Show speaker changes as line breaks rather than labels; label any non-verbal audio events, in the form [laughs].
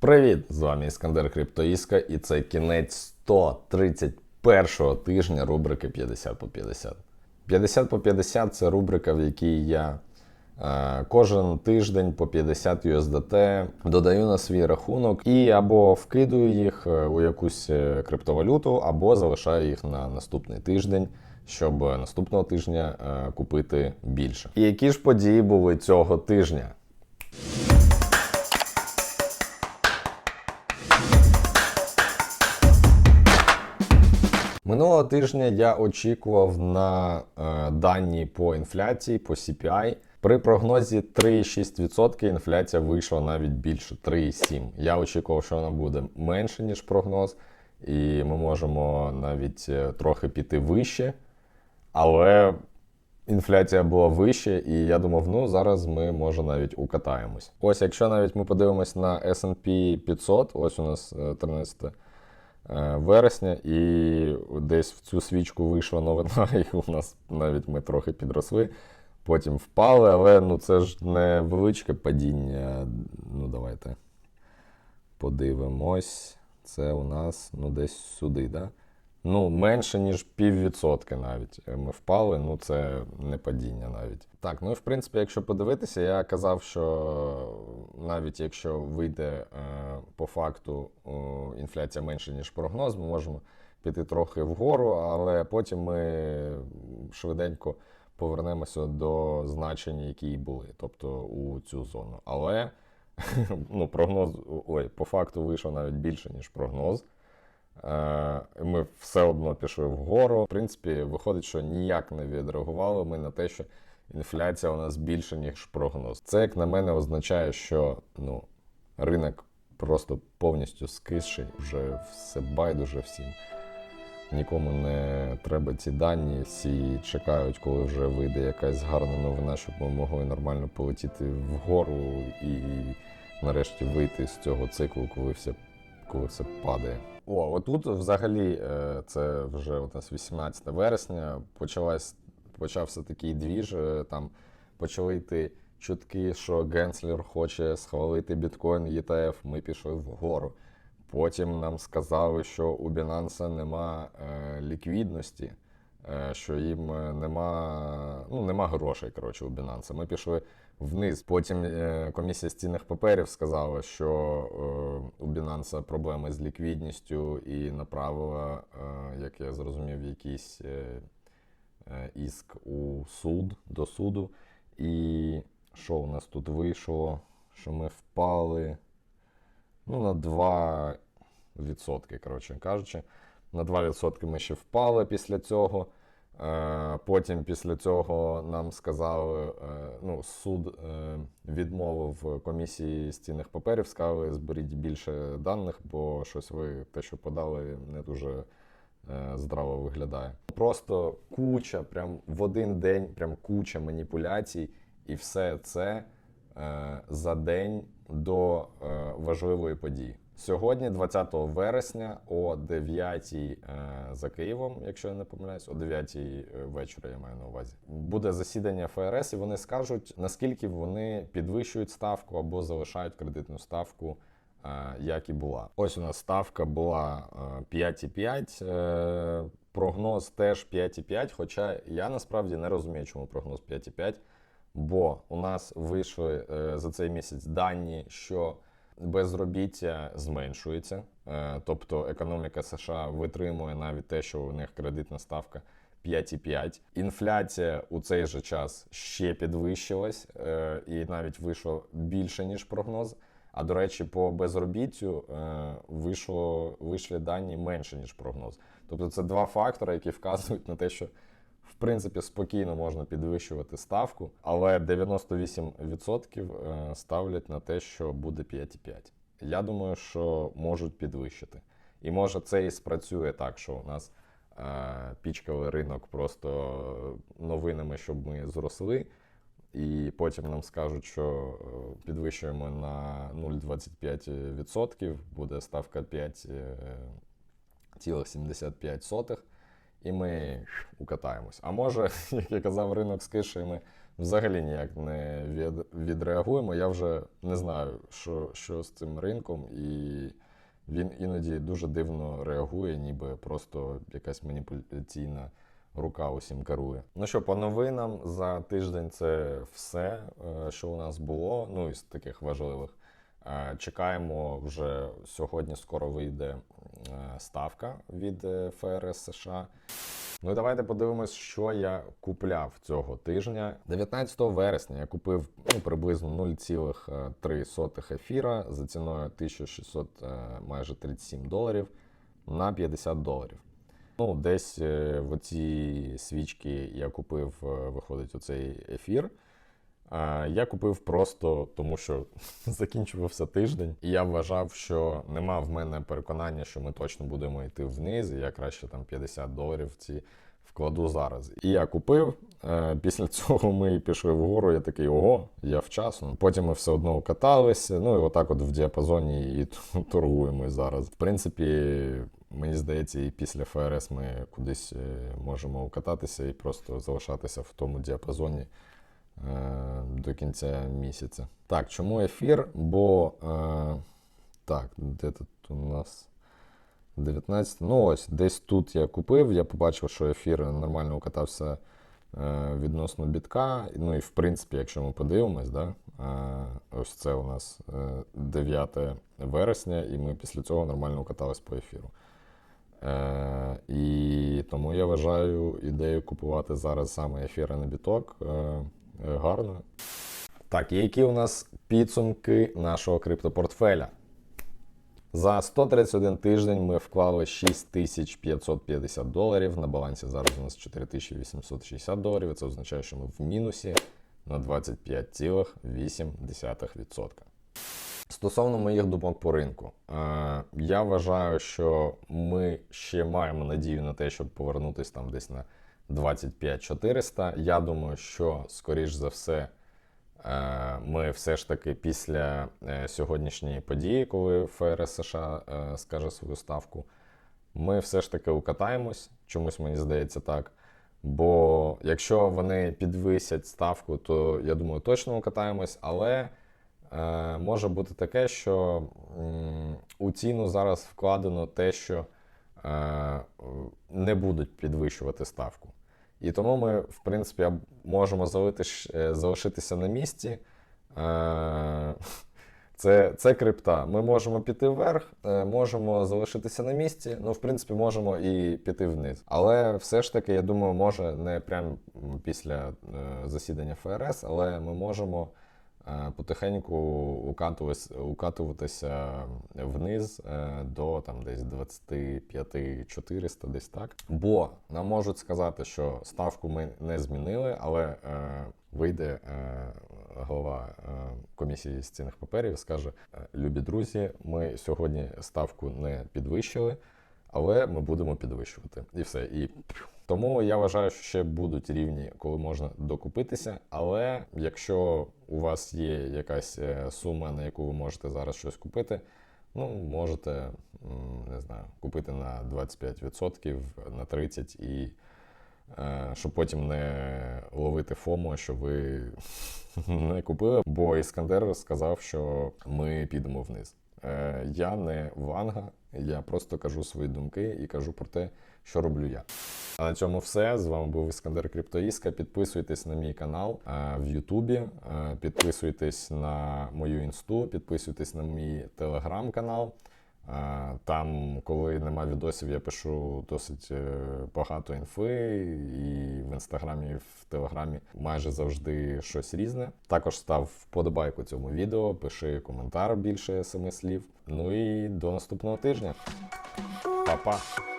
Привіт! З вами Іскандер Криптоїска, і це кінець 131-го тижня рубрики 50 по 50. 50 по 50 це рубрика, в якій я е, кожен тиждень по 50 USDT додаю на свій рахунок і або вкидую їх е, у якусь е, криптовалюту, або залишаю їх на наступний тиждень. Щоб наступного тижня е, купити більше. І які ж події були цього тижня? Минулого тижня я очікував на е, дані по інфляції, по CPI. При прогнозі 3,6% інфляція вийшла навіть більше 3,7%. Я очікував, що вона буде менше, ніж прогноз, і ми можемо навіть е, трохи піти вище. Але інфляція була вище, і я думав, ну зараз ми може навіть укатаємось. Ось, якщо навіть ми подивимось на SP 500, ось у нас е, 13 е, вересня, і десь в цю свічку вийшла новина, [laughs] і у нас навіть ми трохи підросли. Потім впали, але ну це ж не величке падіння. Ну, давайте подивимось. Це у нас ну, десь сюди, да? Ну, менше, ніж піввідсотки навіть е, ми впали, ну це не падіння навіть. Так, ну і в принципі, якщо подивитися, я казав, що навіть якщо вийде е, по факту інфляція менше, ніж прогноз, ми можемо піти трохи вгору, але потім ми швиденько повернемося до значень, які були, тобто у цю зону. Але [laughs] ну, прогноз, ой, по факту вийшов навіть більше, ніж прогноз. Ми все одно пішли вгору. В принципі, виходить, що ніяк не відреагували ми на те, що інфляція у нас більше, ніж прогноз. Це, як на мене, означає, що ну, ринок просто повністю скисший, вже все байдуже всім. Нікому не треба ці дані, всі чекають, коли вже вийде якась гарна новина, щоб ми могли нормально полетіти вгору і нарешті вийти з цього циклу, коли все, коли все падає. О, отут взагалі е, це вже у нас 18 вересня. Почалась, почався такий двіж. е, Там почали йти чутки, що Генслер хоче схвалити біткоін ETF. Ми пішли вгору. Потім нам сказали, що у Binance нема е, ліквідності, е, що їм е, нема, ну, нема грошей коротше, у Binance. Ми пішли вниз. Потім е, комісія з цінних паперів сказала, що е, у Binance проблеми з ліквідністю і направила, е, як я зрозумів, якийсь істк у суд до суду. І що у нас тут вийшло? Що ми впали ну, на 2 відсотки, коротше кажучи. На 2% ми ще впали після цього. Е, Потім після цього нам сказали, е, ну, суд е, відмовив комісії з цінних паперів, сказали, зберіть більше даних, бо щось ви те, що подали, не дуже здраво виглядає. Просто куча, прям в один день, прям куча маніпуляцій, і все це за день до важливої події. Сьогодні, 20 вересня, о 9 е, за Києвом, якщо я не помиляюсь, о 9 вечора я маю на увазі. Буде засідання ФРС, і вони скажуть, наскільки вони підвищують ставку або залишають кредитну ставку, е, як і була. Ось у нас ставка була е, 5,5. е, Прогноз теж 5,5, хоча я насправді не розумію, чому прогноз 5,5. Бо у нас вийшли е, за цей місяць дані, що безробіття зменшується, е, тобто економіка США витримує навіть те, що у них кредитна ставка 5,5. Інфляція у цей же час ще підвищилась е, і навіть вийшло більше ніж прогноз. А до речі, по безробіттю е, вийшло, вийшли дані менше ніж прогноз. Тобто це два фактори, які вказують на те, що в принципі спокійно можна підвищувати ставку, але 98% е, ставлять на те, що буде 5,5. Я думаю, що можуть підвищити. І може це і спрацює так, що у нас е, пічкали ринок просто новинами, щоб ми зросли. І потім нам скажуть, що е, підвищуємо на 0,25%, буде ставка 5,75, і ми укатаємось. А може, [laughs] як я казав, ринок скише, і ми взагалі ніяк не від, відреагуємо. Я вже не знаю, що, що з цим ринком, і він іноді дуже дивно реагує, ніби просто якась маніпуляційна рука усім керує. Ну що, по новинам за тиждень це все, е, що у нас було. Ну із таких важливих. Е, Чекаємо вже сьогодні. Скоро вийде е, ставка від е, ФРС США. Ну і давайте подивимось, що я купляв цього тижня. 19 вересня я купив ну, приблизно 0,3 ефіра за ціною 1600 е, майже 37 доларів на 50 доларів. Ну, десь в оці свічки я купив, виходить, оцей ефір. А, Я купив просто тому, що [laughs] закінчувався тиждень, і я вважав, що нема в мене переконання, що ми точно будемо йти вниз, і я краще там 50 доларів ці вкладу зараз. І я купив. Е, Після [laughs] цього ми пішли вгору. Я такий ого, я вчасно. Потім ми все одно каталися. Ну і отак, от в діапазоні і [laughs] торгуємо зараз. В принципі, мені здається, і після ФРС ми кудись е, можемо укататися і просто залишатися в тому діапазоні до кінця місяця. Так, чому ефір? Бо е, так, де тут у нас 19. Ну ось, десь тут я купив. Я побачив, що ефір нормально укатався е, відносно бітка. Ну і в принципі, якщо ми подивимось, да, е, ось це у нас е, 9 вересня, і ми після цього нормально укатались по ефіру. Е, і тому я вважаю ідею купувати зараз саме ефіри на біток е, е, гарною. Так, які у нас підсумки нашого криптопортфеля? За 131 тиждень ми вклали 6550 доларів. На балансі зараз у нас 4860 доларів. Це означає, що ми в мінусі на 25,8%. Стосовно моїх думок по ринку, е, я вважаю, що ми ще маємо надію на те, щоб повернутися там десь на 25-400. Я думаю, що скоріш за все. Е, Ми все ж таки після е, сьогоднішньої події, коли ФРС США е, скаже свою ставку, ми все ж таки укатаємось. Чомусь мені здається так. Бо якщо вони підвисять ставку, то я думаю, точно укатаємось. Але е, може бути таке, що м, у ціну зараз вкладено те, що е, не будуть підвищувати ставку. І тому ми, в принципі, можемо е, залишитися на місці. Е, Це, це крипта. Ми можемо піти вверх, е, можемо залишитися на місці. Ну, в принципі, можемо і піти вниз. Але все ж таки, я думаю, може не прямо після засідання ФРС, але ми можемо потихеньку укатуватися, вниз е, до там десь 25-400, десь так. Бо нам можуть сказати, що ставку ми не змінили, але е, вийде е, голова е, комісії з цінних паперів і скаже: «Е, любі друзі, ми сьогодні ставку не підвищили. Але ми будемо підвищувати і все. І тому я вважаю, що ще будуть рівні, коли можна докупитися. Але якщо у вас є якась е, сума, на яку ви можете зараз щось купити, ну можете не знаю, купити на 25%, на 30% і щоб потім не ловити ФОМО, що ви [laughs] не купили. Бо Іскандер сказав, що ми підемо вниз. Е, Я не ванга, я просто кажу свої думки і кажу про те, що роблю я. А на цьому все. З вами був Іскандер Криптоїска. Підписуйтесь на мій канал е, в Ютубі, е, підписуйтесь на мою інсту, підписуйтесь на мій телеграм-канал. Там, коли нема відосів, я пишу досить е, багато інфи, і в інстаграмі, і в телеграмі майже завжди щось різне. Також став вподобайку цьому відео, пиши коментар більше семи слів. Ну і до наступного тижня. Па-па!